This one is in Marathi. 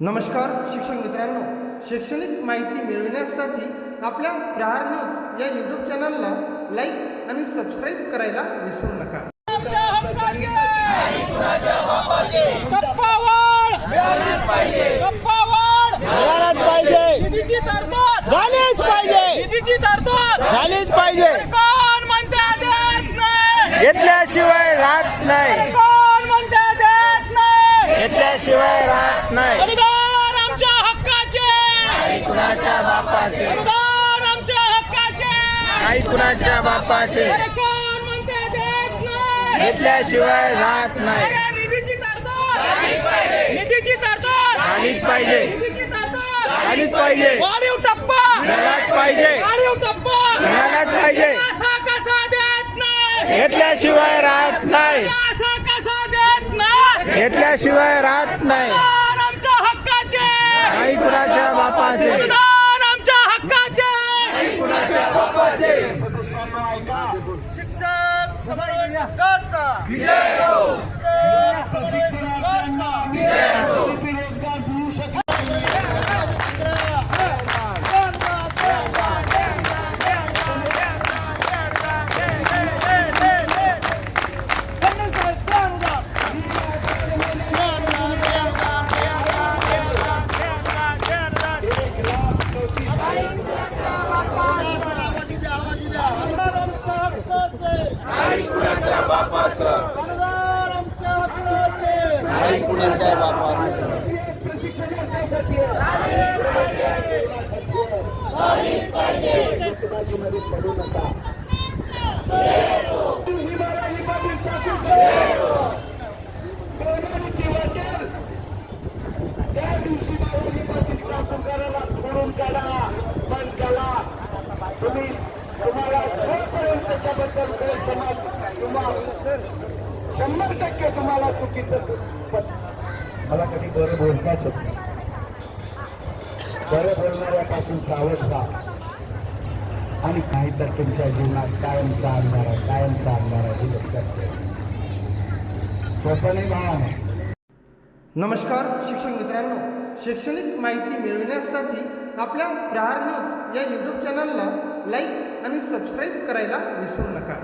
नमस्कार शिक्षक मित्रांनो. शैक्षणिक माहिती मिळविण्यासाठी आपल्या प्रहार न्यूज या यूट्यूब चॅनलला लाईक आणि सबस्क्राईब करायला विसरू नका. गप्पावाढ गप्पावाढ मिळालाच घेतल्याशिवाय राहत नाही. अनुदान आमच्या हक्काचे. कुणाच्या बापाचे? अनुदान आमच्या हक्काचे. आई कुणाच्या बापाचे? अरे कोण म्हणते देत नाही. घेतल्याशिवाय राहत नाही. अरे निधीची तरतूद. निधीची तरतूद. झालीच पाहिजे. निधीची तरतूद. झालीच पाहिजे. वाढीव टप्पा. मिळालाच पाहिजे. वाढीव टप्पा. मिळालाच पाहिजे. असा कसा देत नाही? घेतल्याशिवाय राहत नाही. असा घेतल्याशिवाय राहत नाही. आमच्या हक्काचे. आई कुणाच्या बापाचे? आमच्या हक्काचे. शिक्षक समन्वय संघाचा. त्या दिवशी बाबाजी पाटील चाकूरकराला फोडून काढा पण त्याला तुम्ही तुम्हाला जोपर्यंत त्याच्याबद्दल गैरसमज तुम्हाला शंभर टक्के तुम्हाला चुकीचं पण मला कधी बरं बोलताच नाही. बरं बोलणाऱ्यापासून सावध व्हा. आणि काही तर तुमच्या जीवनात कायमचा अंधार आहे कायमचा अंधार आहे लक्षात ठेवा. सोपं नाही नमस्कार शिक्षक मित्रांनो. शैक्षणिक माहिती मिळविण्यासाठी आपल्या प्रहार न्यूज या यूट्यूब चॅनलला लाईक आणि सबस्क्राईब करायला विसरू नका.